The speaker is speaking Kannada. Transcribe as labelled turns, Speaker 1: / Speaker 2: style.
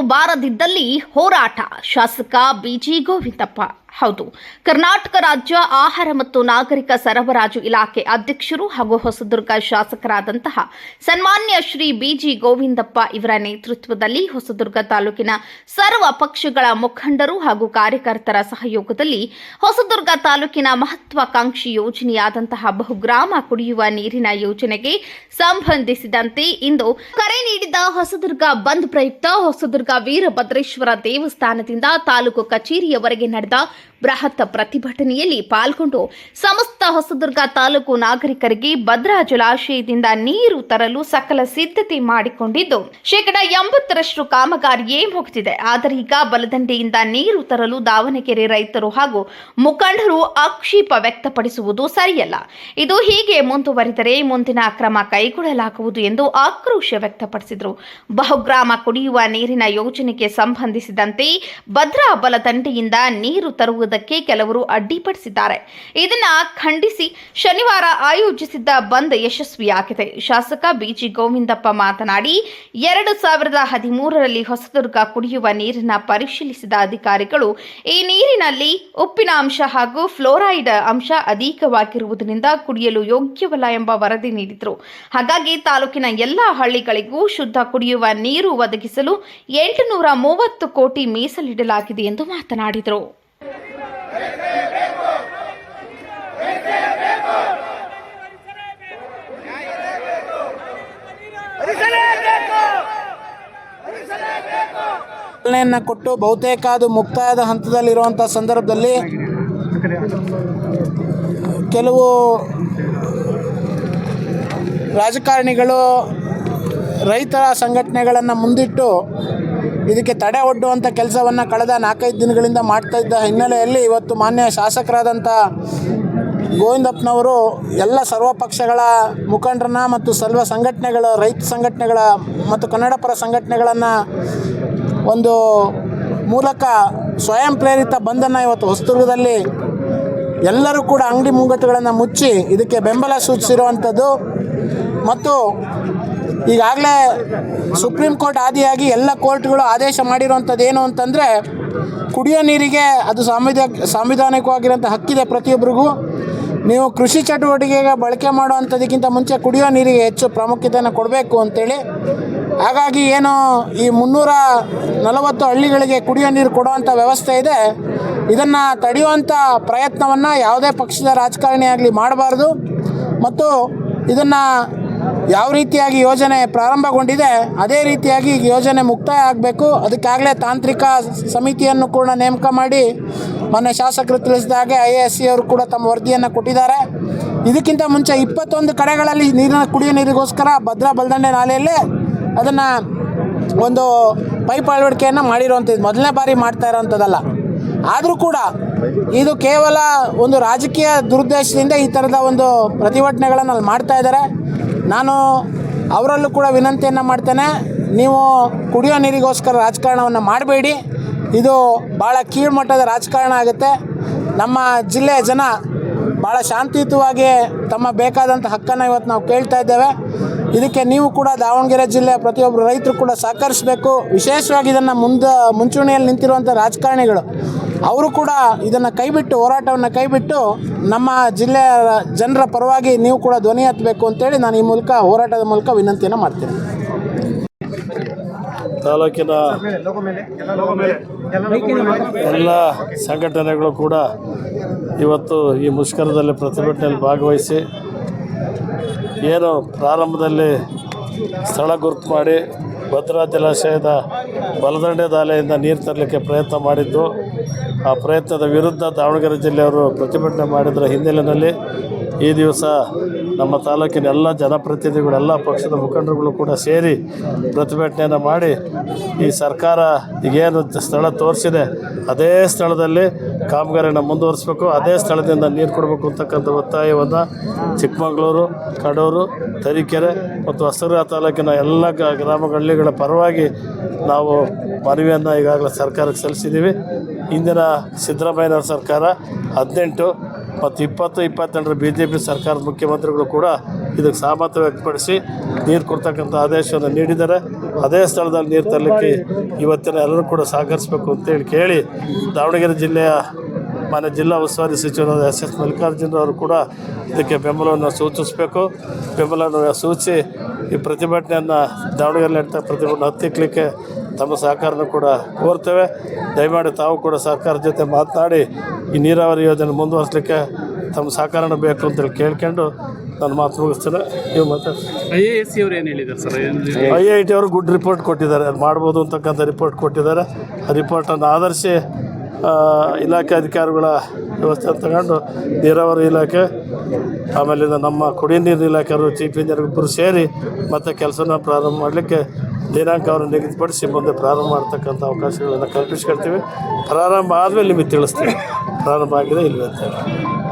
Speaker 1: ಬಾರದಿದ್ದಲ್ಲಿ ಹೋರಾಟ. ಶಾಸಕ ಬಿಜಿ ಗೋವಿಂದಪ್ಪ. ಹೌದು. ಕರ್ನಾಟಕ ರಾಜ್ಯ ಆಹಾರ ಮತ್ತು ನಾಗರಿಕ ಸರಬರಾಜು ಇಲಾಖೆ ಅಧ್ಯಕ್ಷರು ಹಾಗೂ ಹೊಸದುರ್ಗ ಶಾಸಕರಾದಂತಹ ಸನ್ಮಾನ್ಯ ಶ್ರೀ ಬಿಜಿ ಗೋವಿಂದಪ್ಪ ಇವರ ನೇತೃತ್ವದಲ್ಲಿ ಹೊಸದುರ್ಗ ತಾಲೂಕಿನ ಸರ್ವ ಪಕ್ಷಗಳ ಮುಖಂಡರು ಹಾಗೂ ಕಾರ್ಯಕರ್ತರ ಸಹಯೋಗದಲ್ಲಿ ಹೊಸದುರ್ಗ ತಾಲೂಕಿನ ಮಹತ್ವಾಕಾಂಕ್ಷಿ ಯೋಜನೆಯಾದಂತಹ ಬಹುಗ್ರಾಮ ಕುಡಿಯುವ ನೀರಿನ ಯೋಜನೆಗೆ ಸಂಬಂಧಿಸಿದಂತೆ ಇಂದು ಕರೆ ನೀಡಿದ ಹೊಸದುರ್ಗ ಬಂದ್ ಪ್ರಯುಕ್ತ ಹೊಸದುರ್ಗ ವೀರಭದ್ರೇಶ್ವರ ದೇವಸ್ಥಾನದಿಂದ ತಾಲೂಕು ಕಚೇರಿಯವರೆಗೆ ನಡೆದ ಬೃಹತ್ ಪ್ರತಿಭಟನೆಯಲ್ಲಿ ಪಾಲ್ಗೊಂಡು ಸಮಸ್ತ ಹೊಸದುರ್ಗ ತಾಲೂಕು ನಾಗರಿಕರಿಗೆ ಭದ್ರಾ ಜಲಾಶಯದಿಂದ ನೀರು ತರಲು ಸಕಲ ಸಿದ್ಧತೆ ಮಾಡಿಕೊಂಡಿದ್ದು, ಶೇಕಡ ಎಂಬತ್ತರಷ್ಟು ಕಾಮಗಾರಿಯೇ ಮುಗಿದಿದೆ. ಆದರೆ ಈಗ ಬಲದಂಡೆಯಿಂದ ನೀರು ತರಲು ದಾವಣಗೆರೆ ರೈತರು ಹಾಗೂ ಮುಖಂಡರು ಆಕ್ಷೇಪ ವ್ಯಕ್ತಪಡಿಸುವುದು ಸರಿಯಲ್ಲ. ಇದು ಹೀಗೆ ಮುಂದುವರಿದರೆ ಮುಂದಿನ ಕ್ರಮ ಕೈಗೊಳ್ಳಲಾಗುವುದು ಎಂದು ಆಕ್ರೋಶ ವ್ಯಕ್ತಪಡಿಸಿದರು. ಬಹುಗ್ರಾಮ ಕುಡಿಯುವ ನೀರಿನ ಯೋಜನೆಗೆ ಸಂಬಂಧಿಸಿದಂತೆ ಭದ್ರಾ ಬಲದಂಡೆಯಿಂದ ನೀರು ತರುವುದಕ್ಕೆ ಕೆಲವರು ಅಡ್ಡಿಪಡಿಸಿದ್ದಾರೆ. ಇದನ್ನ ಖಂಡಿಸಿ ಶನಿವಾರ ಆಯೋಜಿಸಿದ್ದ ಬಂದ್ ಯಶಸ್ವಿಯಾಗಿದೆ. ಶಾಸಕ ಬಿಜಿ ಗೋವಿಂದಪ್ಪ ಮಾತನಾಡಿ, ಎರಡು ಸಾವಿರದ ಹದಿಮೂರರಲ್ಲಿ ಹೊಸದುರ್ಗ ಕುಡಿಯುವ ನೀರಿನ ಪರಿಶೀಲಿಸಿದ ಅಧಿಕಾರಿಗಳು, ಈ ನೀರಿನಲ್ಲಿ ಉಪ್ಪಿನ ಅಂಶ ಹಾಗೂ ಫ್ಲೋರೈಡ್ ಅಂಶ ಅಧಿಕವಾಗಿರುವುದರಿಂದ ಕುಡಿಯಲು ಯೋಗ್ಯವಲ್ಲ ಎಂಬ ವರದಿ ನೀಡಿದರು. ಹಾಗಾಗಿ ತಾಲೂಕಿನ ಎಲ್ಲ ಹಳ್ಳಿಗಳಿಗೂ ಶುದ್ಧ ಕುಡಿಯುವ ನೀರು ಒದಗಿಸಲು ಎಂಟುನೂರ ಮೂವತ್ತು ಕೋಟಿ ಮೀಸಲಿಡಲಾಗಿದೆ ಎಂದು ಮಾತನಾಡಿದರು.
Speaker 2: ಕೊಟ್ಟು ಬಹುತೇಕ ಅದು ಮುಕ್ತಾಯದ ಹಂತದಲ್ಲಿರುವಂಥ ಸಂದರ್ಭದಲ್ಲಿ ಕೆಲವು ರಾಜಕಾರಣಿಗಳು ರೈತರ ಸಂಘಟನೆಗಳನ್ನು ಮುಂದಿಟ್ಟು ಇದಕ್ಕೆ ತಡೆ ಒಡ್ಡುವಂಥ ಕೆಲಸವನ್ನು ಕಳೆದ ನಾಲ್ಕೈದು ದಿನಗಳಿಂದ ಮಾಡ್ತಾ ಇದ್ದ ಹಿನ್ನೆಲೆಯಲ್ಲಿ ಇವತ್ತು ಮಾನ್ಯ ಶಾಸಕರಾದಂಥ ಗೋವಿಂದಪ್ಪನವರು ಎಲ್ಲ ಸರ್ವ ಪಕ್ಷಗಳ ಮುಖಂಡರನ್ನ ಮತ್ತು ಸರ್ವ ಸಂಘಟನೆಗಳ ರೈತ ಸಂಘಟನೆಗಳ ಮತ್ತು ಕನ್ನಡ ಪರ ಸಂಘಟನೆಗಳನ್ನು ಒಂದು ಮೂಲಕ ಸ್ವಯಂ ಪ್ರೇರಿತ ಬಂದನ್ನು ಇವತ್ತು ಹೊಸದುರ್ಗದಲ್ಲಿ ಎಲ್ಲರೂ ಕೂಡ ಅಂಗಡಿ ಮುಂಗಟ್ಟುಗಳನ್ನು ಮುಚ್ಚಿ ಇದಕ್ಕೆ ಬೆಂಬಲ ಸೂಚಿಸಿರುವಂಥದ್ದು ಮತ್ತು ಈಗಾಗಲೇ ಸುಪ್ರೀಂ ಕೋರ್ಟ್ ಆದಿಯಾಗಿ ಎಲ್ಲ ಕೋರ್ಟ್ಗಳು ಆದೇಶ ಮಾಡಿರುವಂಥದ್ದು ಏನು ಅಂತಂದರೆ ಕುಡಿಯೋ ನೀರಿಗೆ ಅದು ಸಂವಿಧ ಸಾಂವಿಧಾನಿಕವಾಗಿರೋಂಥ ಹಕ್ಕಿದೆ ಪ್ರತಿಯೊಬ್ಬರಿಗೂ. ನೀವು ಕೃಷಿ ಚಟುವಟಿಕೆಗೆ ಬಳಕೆ ಮಾಡುವಂಥದ್ದಕ್ಕಿಂತ ಮುಂಚೆ ಕುಡಿಯೋ ನೀರಿಗೆ ಹೆಚ್ಚು ಪ್ರಾಮುಖ್ಯತೆಯನ್ನು ಕೊಡಬೇಕು ಅಂತೇಳಿ. ಹಾಗಾಗಿ ಏನು ಈ ಮುನ್ನೂರ ನಲವತ್ತು ಹಳ್ಳಿಗಳಿಗೆ ಕುಡಿಯೋ ನೀರು ಕೊಡುವಂಥ ವ್ಯವಸ್ಥೆ ಇದೆ. ಇದನ್ನು ತಡೆಯುವಂಥ ಪ್ರಯತ್ನವನ್ನು ಯಾವುದೇ ಪಕ್ಷದ ರಾಜಕಾರಣಿ ಆಗಲಿ ಮಾಡಬಾರ್ದು. ಮತ್ತು ಇದನ್ನು ಯಾವ ರೀತಿಯಾಗಿ ಯೋಜನೆ ಪ್ರಾರಂಭಗೊಂಡಿದೆ, ಅದೇ ರೀತಿಯಾಗಿ ಈ ಯೋಜನೆ ಮುಕ್ತಾಯ ಆಗಬೇಕು. ಅದಕ್ಕಾಗಲೇ ತಾಂತ್ರಿಕ ಸಮಿತಿಯನ್ನು ಕೂಡ ನೇಮಕ ಮಾಡಿ ಮೊನ್ನೆ ಶಾಸಕರು ತಿಳಿಸಿದ ಹಾಗೆ ಐ ಎ ಎಸ್ ಸಿ ಅವರು ಕೂಡ ತಮ್ಮ ವರದಿಯನ್ನು ಕೊಟ್ಟಿದ್ದಾರೆ. ಇದಕ್ಕಿಂತ ಮುಂಚೆ ಇಪ್ಪತ್ತೊಂದು ಕಡೆಗಳಲ್ಲಿ ನೀರಿನ ಕುಡಿಯೋ ನೀರಿಗೋಸ್ಕರ ಭದ್ರಾ ಬಲ್ದಂಡೆ ನಾಲೆಯಲ್ಲಿ ಅದನ್ನು ಒಂದು ಪೈಪ್ ಅಳವಡಿಕೆಯನ್ನು ಮಾಡಿರುವಂಥದ್ದು, ಮೊದಲನೇ ಬಾರಿ ಮಾಡ್ತಾ ಇರೋವಂಥದ್ದಲ್ಲ. ಆದರೂ ಕೂಡ ಇದು ಕೇವಲ ಒಂದು ರಾಜಕೀಯ ದುರುದ್ದೇಶದಿಂದ ಈ ಥರದ ಒಂದು ಪ್ರತಿಭಟನೆಗಳನ್ನು ಅಲ್ಲಿ ಮಾಡ್ತಾ ಇದ್ದಾರೆ. ನಾನು ಅವರಲ್ಲೂ ಕೂಡ ವಿನಂತಿಯನ್ನು ಮಾಡ್ತೇನೆ. ನೀವು ಕುಡಿಯೋ ನೀರಿಗೋಸ್ಕರ ರಾಜಕಾರಣವನ್ನು ಮಾಡಬೇಡಿ. ಇದು ಭಾಳ ಕೀಳ್ಮಟ್ಟದ ರಾಜಕಾರಣ ಆಗುತ್ತೆ. ನಮ್ಮ ಜಿಲ್ಲೆಯ ಜನ ಭಾಳ ಶಾಂತಿಯುತವಾಗಿ ತಮ್ಮ ಬೇಕಾದಂಥ ಹಕ್ಕನ್ನು ಇವತ್ತು ನಾವು ಕೇಳ್ತಾ ಇದ್ದೇವೆ. ಇದಕ್ಕೆ ನೀವು ಕೂಡ ದಾವಣಗೆರೆ ಜಿಲ್ಲೆಯ ಪ್ರತಿಯೊಬ್ಬರು ರೈತರು ಕೂಡ ಸಹಕರಿಸಬೇಕು. ವಿಶೇಷವಾಗಿ ಇದನ್ನು ಮುಂದೆ, ಮುಂಚೂಣಿಯಲ್ಲಿ ನಿಂತಿರುವಂಥ ರಾಜಕಾರಣಿಗಳು. ಅವರು ಕೂಡ ಇದನ್ನು ಕೈಬಿಟ್ಟು, ಹೋರಾಟವನ್ನು ಕೈಬಿಟ್ಟು ನಮ್ಮ ಜಿಲ್ಲೆಯ ಜನರ ಪರವಾಗಿ ನೀವು ಕೂಡ ಧ್ವನಿ ಹತ್ತಬೇಕು ಅಂತೇಳಿ ನಾನು ಈ ಮೂಲಕ ಹೋರಾಟದ ಮೂಲಕ ವಿನಂತಿಯನ್ನು ಮಾಡ್ತೀನಿ.
Speaker 3: ತಾಲೂಕಿನ ಎಲ್ಲ ಸಂಘಟನೆಗಳು ಕೂಡ ಇವತ್ತು ಈ ಮುಷ್ಕರದಲ್ಲಿ ಪ್ರತಿಭಟನೆಯಲ್ಲಿ ಭಾಗವಹಿಸಿ ಏನು ಪ್ರಾರಂಭದಲ್ಲಿ ಸ್ಥಳ ಗುರುತು ಮಾಡಿ ಭದ್ರಾ ಜಲಾಶಯದ ಬಲದಂಡೆ ದಾಲೆಯಿಂದ ನೀರು ತರಲಿಕ್ಕೆ ಪ್ರಯತ್ನ ಮಾಡಿದ್ದು ಆ ಪ್ರಯತ್ನದ ವಿರುದ್ಧ ದಾವಣಗೆರೆ ಜಿಲ್ಲೆಯವರು ಪ್ರತಿಭಟನೆ ಮಾಡಿದರ ಹಿನ್ನೆಲೆಯಲ್ಲಿ ಈ ದಿವಸ ನಮ್ಮ ತಾಲೂಕಿನ ಎಲ್ಲ ಜನಪ್ರತಿನಿಧಿಗಳು, ಎಲ್ಲ ಪಕ್ಷದ ಮುಖಂಡರುಗಳು ಕೂಡ ಸೇರಿ ಪ್ರತಿಭಟನೆಯನ್ನು ಮಾಡಿ ಈ ಸರ್ಕಾರ ಈಗೇನು ಸ್ಥಳ ತೋರಿಸಿದೆ, ಅದೇ ಸ್ಥಳದಲ್ಲಿ ಕಾಮಗಾರಿಯನ್ನು ಮುಂದುವರಿಸಬೇಕು, ಅದೇ ಸ್ಥಳದಿಂದ ನೀರು ಕೊಡಬೇಕು ಅಂತಕ್ಕಂಥ ಒತ್ತಾಯವನ್ನು ಚಿಕ್ಕಮಗಳೂರು, ಕಡೂರು, ತರೀಕೆರೆ ಮತ್ತು ಹೊಸದುರ್ಗ ತಾಲೂಕಿನ ಎಲ್ಲ ಗ್ರಾಮ ಹಳ್ಳಿಗಳ ಪರವಾಗಿ ನಾವು ಮನವಿಯನ್ನು ಈಗಾಗಲೇ ಸರ್ಕಾರಕ್ಕೆ ಸಲ್ಲಿಸಿದ್ದೀವಿ. ಇಂದಿನ ಸಿದ್ದರಾಮಯ್ಯನವರ ಸರ್ಕಾರ ಹದಿನೆಂಟು ಮತ್ತು ಇಪ್ಪತ್ತು ಇಪ್ಪತ್ತೆರಡರ ಬಿ ಜೆ ಪಿ ಸರ್ಕಾರದ ಮುಖ್ಯಮಂತ್ರಿಗಳು ಕೂಡ ಇದಕ್ಕೆ ಸಹಮತ ವ್ಯಕ್ತಪಡಿಸಿ ನೀರು ಕೊಡ್ತಕ್ಕಂಥ ಆದೇಶವನ್ನು ನೀಡಿದ್ದಾರೆ. ಅದೇ ಸ್ಥಳದಲ್ಲಿ ನೀರು ತರಲಿಕ್ಕೆ ಇವತ್ತಿನ ಎಲ್ಲರೂ ಕೂಡ ಸಹಕರಿಸಬೇಕು ಅಂತೇಳಿ ಕೇಳಿ ದಾವಣಗೆರೆ ಜಿಲ್ಲೆಯ ಮಾನ್ಯ ಜಿಲ್ಲಾ ಉಸ್ತುವಾರಿ ಸಚಿವರಾದ ಎಸ್ ಎಸ್ ಮಲ್ಲಿಕಾರ್ಜುನರವರು ಕೂಡ ಇದಕ್ಕೆ ಬೆಂಬಲವನ್ನು ಸೂಚಿಸಬೇಕು. ಬೆಂಬಲವನ್ನು ಸೂಚಿಸಿ ಈ ಪ್ರತಿಭಟನೆಯನ್ನು ದಾವಣಗೆರೆ ನಡೀತಾ ಪ್ರತಿಭಟನೆ ಹತ್ತಿಕ್ಕಲಿಕ್ಕೆ ತಮ್ಮ ಸಹಕಾರನೂ ಕೂಡ ಕೋರ್ತೇವೆ. ದಯಮಾಡಿ ತಾವು ಕೂಡ ಸರ್ಕಾರದ ಜೊತೆ ಮಾತನಾಡಿ ಈ ನೀರಾವರಿ ಯೋಜನೆ ಮುಂದುವರಿಸಲಿಕ್ಕೆ ತಮ್ಮ ಸಹಕಾರನ ಬೇಕು ಅಂತೇಳಿ ಕೇಳ್ಕೊಂಡು ನನ್ನ ಮಾತು ಮುಗಿಸ್ತೇನೆ. ನೀವು ಮಾತಾಡಿ.
Speaker 4: ಐ ಎ ಎಸ್ ಸಿ ಅವ್ರು ಏನು ಹೇಳಿದ್ದಾರೆ ಸರ್? ಏನು
Speaker 3: ಐ ಐ ಟಿ ಅವರು ಗುಡ್ ರಿಪೋರ್ಟ್ ಕೊಟ್ಟಿದ್ದಾರೆ. ಅದು ಮಾಡ್ಬೋದು ಅಂತಕ್ಕಂಥ ರಿಪೋರ್ಟ್ ಕೊಟ್ಟಿದ್ದಾರೆ. ಆ ರಿಪೋರ್ಟನ್ನು ಆಧರಿಸಿ ಆ, ಇಲಾಖೆ ಅಧಿಕಾರಿಗಳ ವ್ಯವಸ್ಥೆ ತಗೊಂಡು ನೀರಾವರಿ ಇಲಾಖೆ ಆಮೇಲಿಂದ ನಮ್ಮ ಕುಡಿಯ ನೀರಿನ ಇಲಾಖೆಯವರು ಚೀಫ್ ಇಂಜಿನಿಯರ್ ಇಬ್ಬರು ಸೇರಿ ಮತ್ತೆ ಕೆಲಸನ ಪ್ರಾರಂಭ ಮಾಡಲಿಕ್ಕೆ ದಿನಾಂಕವನ್ನು ನಿಗದಿಪಡಿಸಿ ಮುಂದೆ ಪ್ರಾರಂಭ ಮಾಡ್ತಕ್ಕಂಥ ಅವಕಾಶಗಳನ್ನು ಕಲ್ಪಿಸ್ಕೊಳ್ತೀವಿ ಪ್ರಾರಂಭ ಆದಮೇಲೆ ನಿಮಗೆ ತಿಳಿಸ್ತೀವಿ ಪ್ರಾರಂಭ ಆಗಿದೆ ಇಲ್ಲವೇ ಅಂತೇಳಿ